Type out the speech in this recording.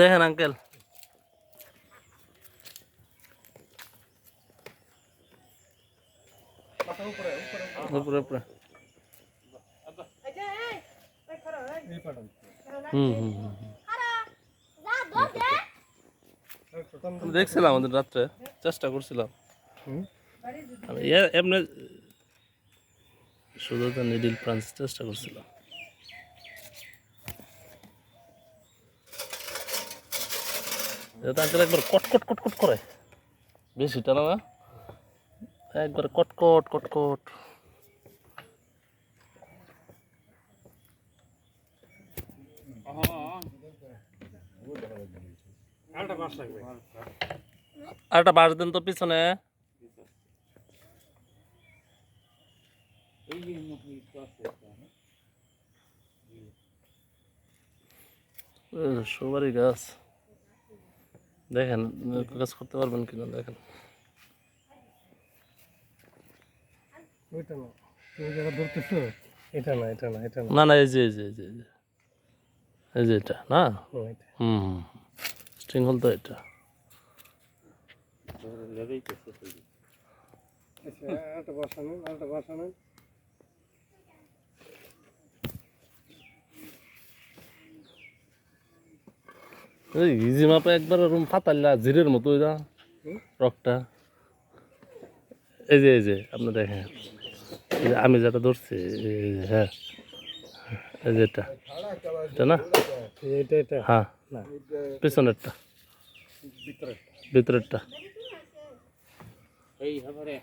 দেখেন আঙ্কেল উপরে উপরে। দেখছিলাম আমাদের রাত্রে চেষ্টা করছিলাম। আমি এমনি শুধু তো নিডিল প্রান্স চেষ্টা করছিলাম। এটা আঙ্কেল একবার কটকট কটকট করে। বেশি টানা না। একবার কটকট কটকট। আর একটা বাস দেন তো পিছনে। সুপারি গাছ। দেখেন গাছ করতে পারবেন কিনা দেখেন। ওইটা না না এটা না এটা না। না না এই যে এই যে এই যে এই যে। এটা না? এটা। হুম স্ট্রিং হল তো এটা। আচ্ছা আরেকটা বসানো আরেকটা বসানো। ইজি মাপে একবার রুম ফাতাল্লা জিরের মতো ওই রকটা এই যে এই যে আপনি দেখেন। আমি যেটা ধরছি হ্যাঁ। এই যে এটা। এটা না? এটা এটা। হ্যাঁ। না। পিছনেরটা। ভিতরেরটা। এই হবে